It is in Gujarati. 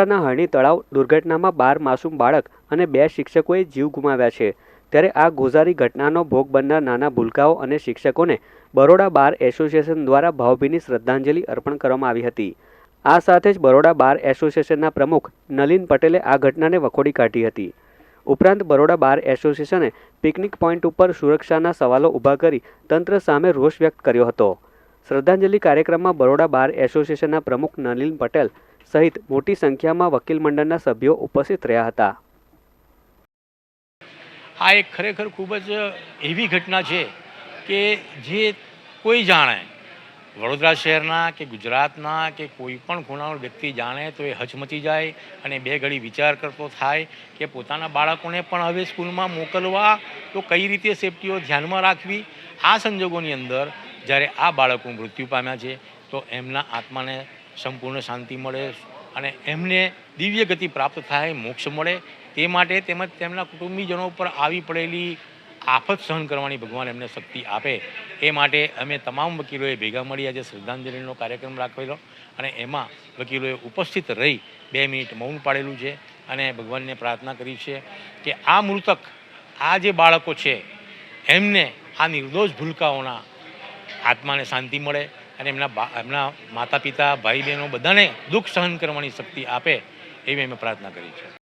ના હરણી તળાવ દુર્ઘટનામાં બાર માસૂમ બાળક અને બે શિક્ષકોએ જીવ ગુમાવ્યા છે. ત્યારે આ ગોઝારી ઘટનાનો ભોગ બનનાર નાના ભૂલકાઓ અને શિક્ષકોને બરોડા બાર એસોસિએશન દ્વારા ભાવભીની શ્રદ્ધાંજલિ અર્પણ કરવામાં આવી હતી. આ સાથે જ બરોડા બાર એસોસિએશનના પ્રમુખ નલિન પટેલે આ ઘટનાને વખોડી કાઢી હતી. ઉપરાંત બરોડા બાર એસોસિએશને પિકનિક પોઈન્ટ ઉપર સુરક્ષાના સવાલો ઊભા કરી તંત્ર સામે રોષ વ્યક્ત કર્યો હતો. શ્રદ્ધાંજલિ કાર્યક્રમમાં બરોડા બાર એસોસિએશનના પ્રમુખ નલિન પટેલ સહિત મોટી સંખ્યામાં વકીલ મંડળના સભ્યો ઉપસ્થિત રહ્યા હતા. આ એક ખરેખર ખૂબ જ એવી ઘટના છે કે જે કોઈ જાણે વડોદરા શહેરના કે ગુજરાતના કે કોઈ પણ ખૂણાનો વ્યક્તિ જાણે તો એ હચમચી જાય અને બે ઘડી વિચાર કરતો થાય કે પોતાના બાળકોને પણ હવે સ્કૂલમાં મોકલવા તો કઈ રીતે સેફટીઓ ધ્યાનમાં રાખવી? આ સંજોગોની અંદર જ્યારે આ બાળકો મૃત્યુ પામ્યા છે તો એમના આત્માને સંપૂર્ણ શાંતિ મળે અને એમને દિવ્ય ગતિ પ્રાપ્ત થાય, મોક્ષ મળે. તે માટે તેમજ તેમના કુટુંબીજનો ઉપર આવી પડેલી આફત સહન કરવાની ભગવાન એમને શક્તિ આપે. એ માટે અમે તમામ વકીલોએ ભેગા મળી આજે શ્રદ્ધાંજલિનો કાર્યક્રમ રાખેલો અને એમાં વકીલોએ ઉપસ્થિત રહી બે મિનિટ મૌન પાડેલું છે અને ભગવાનને પ્રાર્થના કરી છે કે આ મૃતક, આ જે બાળકો છે, એમને આ નિર્દોષ ભૂલકાઓના આત્માને શાંતિ મળે અને એમના એમના માતા પિતા ભાઈ બહેનો બધાને દુઃખ સહન કરવાની શક્તિ આપે એવી અમે પ્રાર્થના કરી છે.